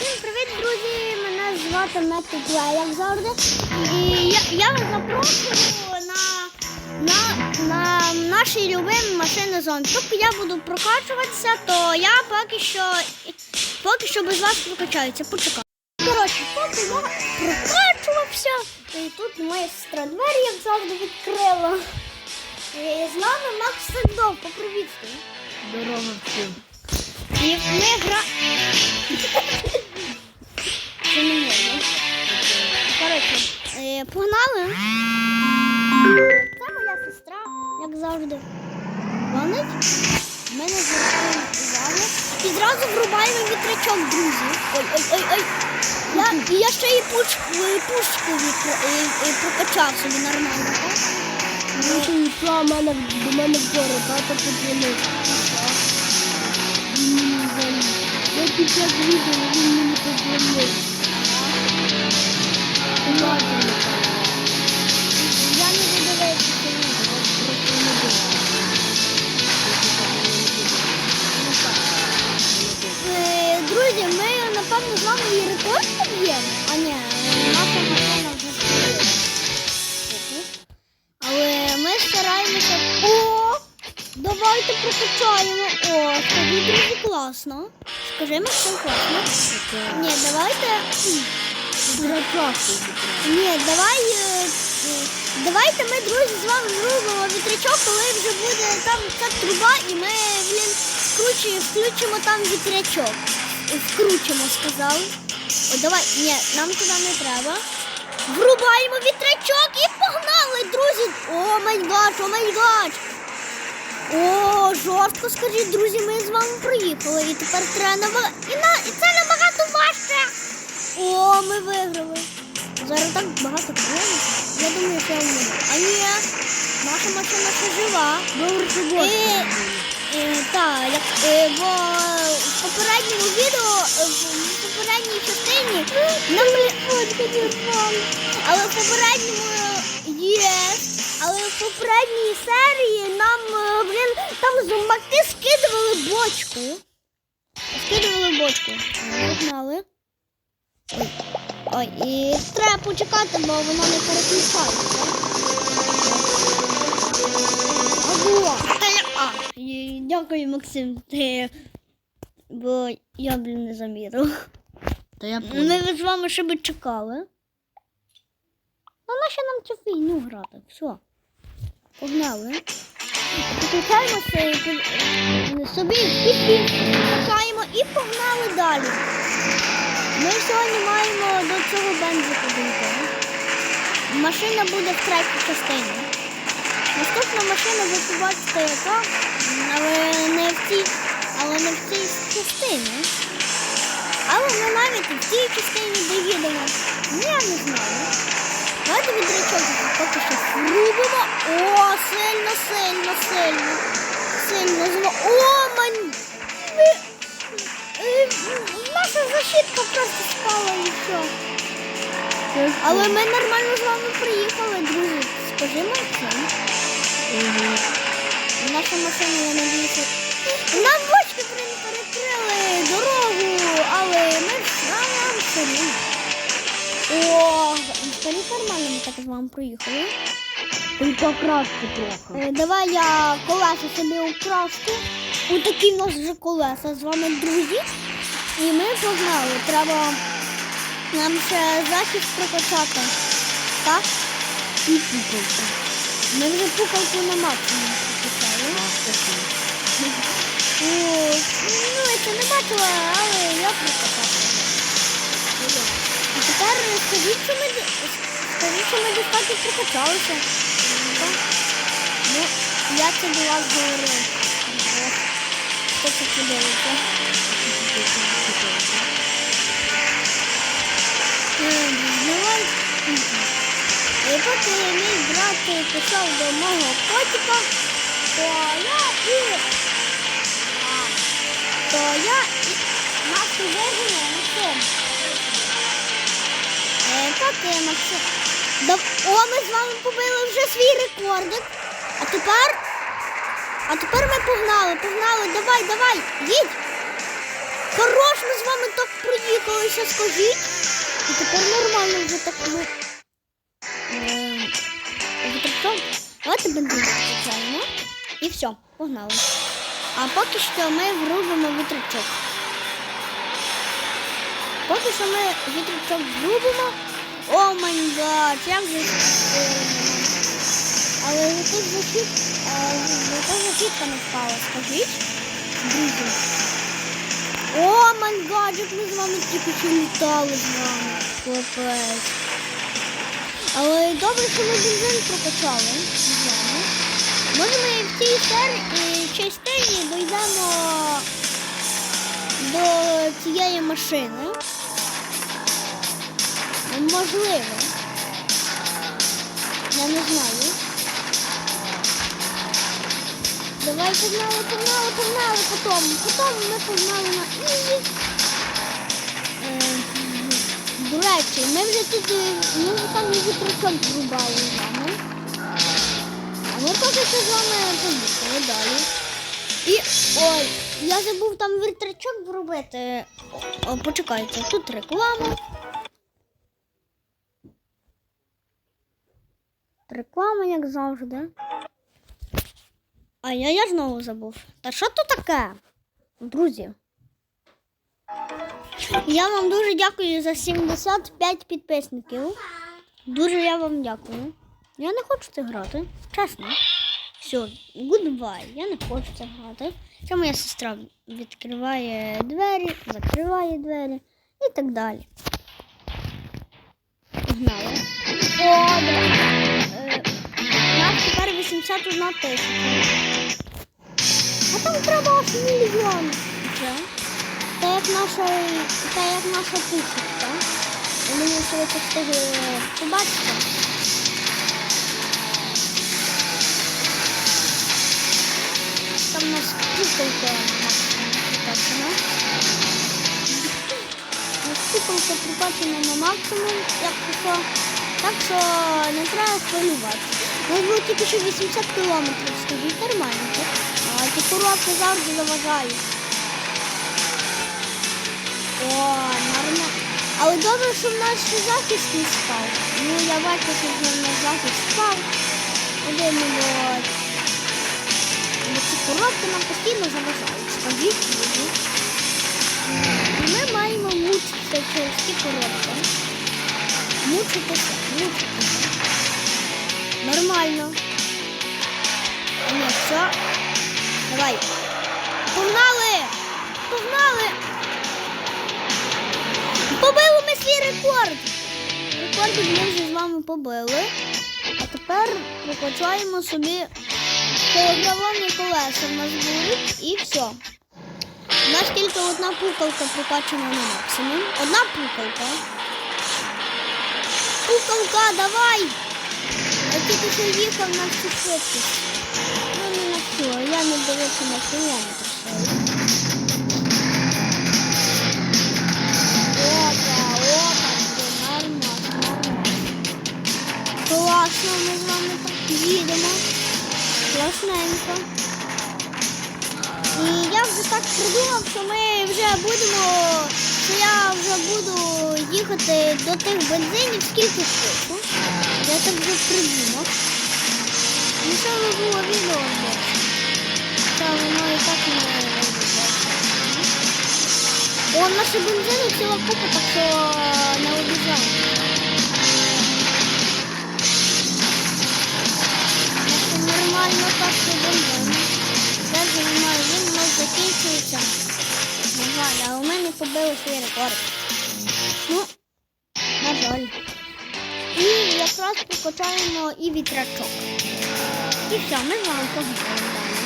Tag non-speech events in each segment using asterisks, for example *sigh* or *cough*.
Всім привіт, друзі! Мене звати Плей, як завжди. І я, я вас запрошую на, на, на наші любимі машини зомбі. Поки я буду прокачуватися, то я поки що поки що без вас прокачаюся. Почекай. Коротше, поки я прокачувався, і тут моя сестра двері, як завжди, відкрила. І з нами Макс Сендов, попривітствуй. Дорога всім. І ми гра. *laughs* Це не можна. Коротше, е, погнали. Це моя сестра, як завжди. Гонить. Ми не звертаємо І зразу врубаємо вітрячок, друзі. Ой, ой, ой, ой. Я, я ще і пушку вітр, і, і прокачав собі нормально. так? Ну, ти мене, до мене вчора, тато подзвонив. Він мені. Я під час відео, він мені подзвонив. Давайте прокачаємо. О, тобі друзі класно. Скажи що класно. Ні, давайте. Ні, давай. е, Давайте ми, друзі, з вами зробимо вітрячок, коли вже буде там ця труба, і ми, блін, скручуємо, включимо там вітрячок. Вкручимо, сказали. О, давай, ні, нам туди не треба. Врубаємо вітрячок і погнали, друзі! О май гаш, о май гаш! О, жорстко скажіть, друзі, ми з вами проїхали. І тепер треба. І, на... і це набагато важче. О, ми виграли. Зараз так багато проблем. Я думаю, що я вмру. А ні, наша машина ще жива. Добре, що. Е, е, так, е, бо в попередньому відео, е, в попередній частині нам але в попередньому є. Але в попередній серії нам, е, блін, там зомбаки скидували бочку. Скидували бочку. Погнали. Ой. І треба почекати, бо воно не переключається. Дякую, Максим. Ти... Бо я, блін, не замірив. Та я. Ми з вами ще би чекали. Ну, нащо нам цю фігню грати? Все. Погнали. Підключаємося і собі підпів, чекаємо і погнали далі. Ми сьогодні маємо до цього бензику дійти. Машина буде в третій частині. Наступна машина ви побачите яка, але не в цій, але не в цій частині. Але ми навіть в цій частині доїдемо. Я не знаю. Давайте відречок поки що врубимо. О, сильно, сильно, сильно. Сильно зво. О, мань. Наша защитка просто спала і все. Але ми нормально з вами приїхали, друзі. Скажімо це. Мгм. Наша машина, я надіюся. Нам бочки перекрили дорогу, але ми все рівно. О, взагалі нормально ми так з вами проїхали. Ти покрасти трохи. Е, Давай я колеса собі украску. Ось такі в нас вже колеса з вами, друзі. І ми погнали. Треба нам ще захист прокачати. Так? І пукавка. Ми вже пукалку на максимум прокачали. Ну, я це не бачила, але я прокачала. І тепер скажіть, що ми, скажіть, що ми достатньо прокачалися. Ну, я це говорив. От. Хто це подивиться? І поки мій брат пішов до мого котика, то я і то я і Максу вижене Максим. Так, е, Максим. О, ми з вами побили вже свій рекордик. А тепер. А тепер ми погнали, погнали, давай, давай, їдь. Хорош, ми з вами так проїхали. справилися, скажіть. І тепер нормально вже так ми. Ем, Давайте бензин витрачаємо. І все, погнали. А поки що ми врубимо вітрячок. Поки що ми вітрячок врубимо. О май гад, як же. Але тут захід, яка західка не впала, скажіть. Друзі. О май гад, як ми з вами тільки літали з вами. Хлопець. Добре, що ми бензин прокачали. Може ми в цій частині дійдемо до цієї машини. Можливо. Я не знаю. Давай погнали, погнали, погнали потім. Потім ми погнали на ізі. Речі, ми вже тут е, ми вже там причому зрубали з вами. А ми поки що з вами поїхали далі. І ой, я забув там вітрячок вробити. Почекайте, тут реклама. Реклама, як завжди. А я, я знову забув. Та що то таке? Друзі. Я вам дуже дякую за 75 підписників. Дуже я вам дякую. Я не хочу це грати. Чесно. Все, goodbye. Я не хочу це грати. Це моя сестра відкриває двері, закриває двері і так далі. Погнали. О, да. Е, нас тепер 81 тисяча. А там треба аж мільйон вже. Та як наша, та як наша пушечка. Думаю, що ви встигли побачити. Там у нас прикачана. У куколка прикачана на максимум, як то. Так що не треба хвилювати. Нас було тільки що 80 кілометрів, скажіть, нормально? А ті коробки завжди заважають. О, нормально. Але добре, що в нас ще захист не спав. Ну, я бачу, що в нас захист спав. Один мільйон. Бо ці коробки нам постійно заважають. Скажіть, друзі. І Ми маємо мучитися через ті коробки. Мучитися, мучитися. Нормально. Ну, все. Давай. Погнали! Погнали! Свій рекорд! Рекорд ми вже з вами побили. А тепер прокачаємо собі Телеграмні колеса в нас будуть і все. У нас тільки одна пукалка прокачана на максимум. Одна пукалка. Пукалка, давай! Я тільки що їхав на всю швидкість. Ну не на всю, я не дивився на кілометр. Їдемо. Класненько. І я вже так придумав, що ми вже будемо, що я вже буду їхати до тих бензинів скільки хочу. Я так вже придумав. Ну би було відео. Та воно і так не вийде. О, наші бензини ціла купа, так що не обіжаємо. Нормально так що бомбимо. Це займає, він у нас закінчується. А у мене побили свій рекорд. Ну, на жаль. І якраз покачаємо і вітрачок. І все, ми з вами погнали далі.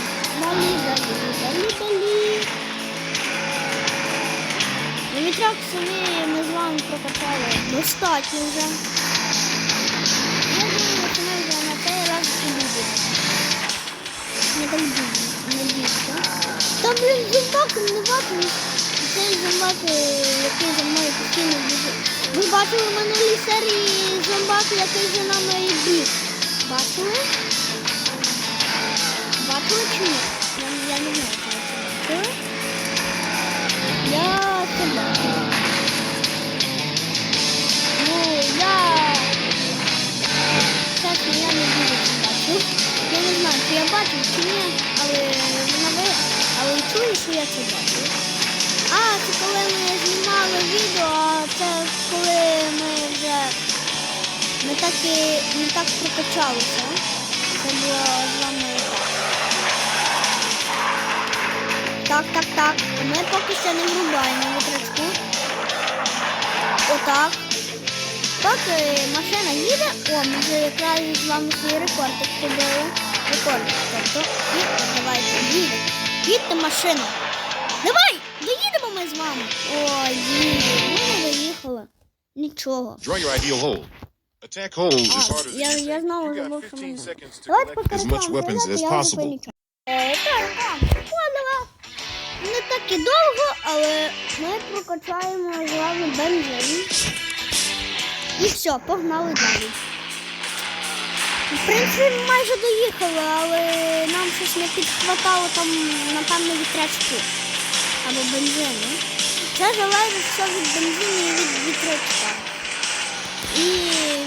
Далі, далі, далі, далі. Вітрак самі ми з вами прокачали достатньо вже. Та блін, зумбак винувати. Цей зомбак, е, який за мною постійно біжить. Ви бачили в мене серії зомбак, який за нами біг. Бачили? Бачили чи ні? Я, я не знаю. Бачили? Я це бачила. Ну, я... Чесно, я не дуже бачив. Я не знаю, чи я бачу чи ні, але чую, що я це бачу. А, це коли ми знімали відео, це коли ми вже не так, і, не так прокачалися. Це було з вами так. Так, так, так. Ми поки що не врубаємо вітрачку. Отак. Поки машина їде, о, ми вже якраз з вами свій рекордик побили. Рекордик, тобто. І давайте, Їдьте машину. Давай! Доїдемо ми з вами. Ой, їде. Ми не доїхали. Нічого. А, я, я знову забув, що 15 мене. Давайте пройдете, as я вже полічу. Е, та реклама не так і довго, але ми прокачаємо з вами бензин. І все, погнали далі. В принципі, ми майже доїхали, але нам щось не підхватало там, напевно, вітрячку або бензину. Це залежить все від бензину і від вітрячка. І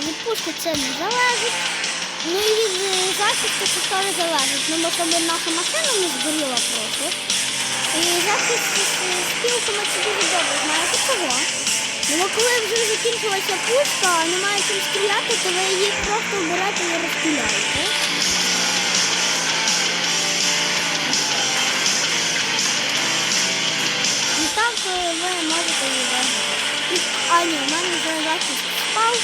від пушки це не залежить. Ну і від е, захисту це теж залежить. Ну, бо щоб наша машина не згоріла просто. І захист з спілками це дуже добре. Знаєте чого? Ну, бо коли вже закінчилася пушка, немає чим стріляти, то ви її просто берете і розстріляєте. І так е, ви можете її виграти. А ні, у мене вже захист впав.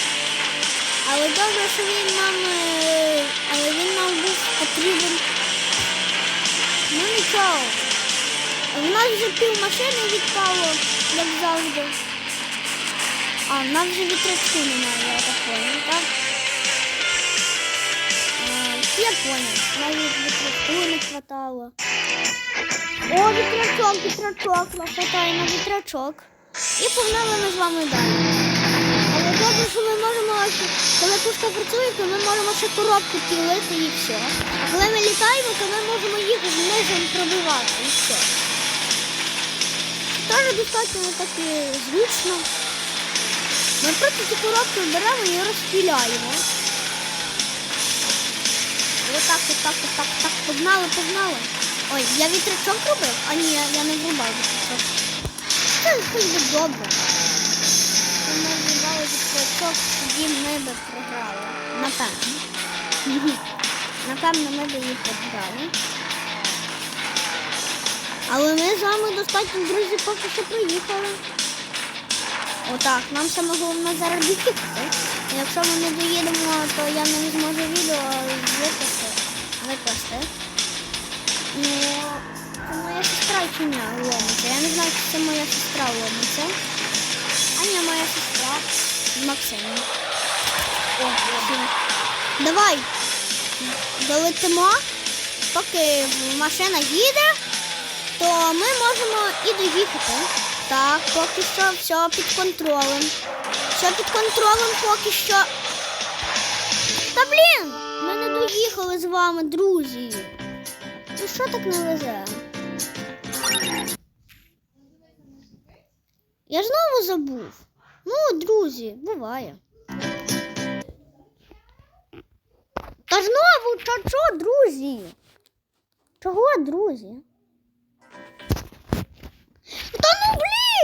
Але добре, що він нам, е, але він нам був потрібен. Ну нічого. В нас вже пів машини відпало, як завжди. А, в нас вже вітрячку немає, я так понял, так? Я понял, навіть вітрячку не хватало. О, вітрячок, вітрячок, нас хватає на вітрячок. І погнали ми з вами далі. Але добре, що ми можемо, коли пушка працює, то ми можемо ще коробку пілити і все. А коли ми літаємо, то ми можемо їх знизом пробивати і все. Теж достатньо таки зручно. Ми просто ці коробки беремо і розпіляємо. Отак, отак, отак, так, погнали, погнали. Ой, я вітрячок робив? А ні, я, не врубав вітрячок. Це хоч би добре. Ми врубали вітрячок, тоді ми би програли. Напевно. Напевно, ми би їх програли. Але ми з вами достатньо, друзі, поки що приїхали. Отак, нам саме головне зараз доїхати. Якщо ми не доїдемо, то я не зможу відео викласти. викласти. Ну, це моя сестра чи ні ломиться. Я не знаю, чи це моя сестра ломиться. А ні, моя сестра Максим. О, Максим. Давай. Долетимо. Поки машина їде, то ми можемо і доїхати. Так, поки що все під контролем. Все під контролем поки що. Та блін! Ми не доїхали з вами, друзі. Ну що так не везе? Я знову забув. Ну, друзі, буває. Та знову, що, друзі? Чого, друзі?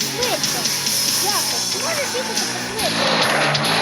швидко. Дякую. Можеш їхати пошвидше.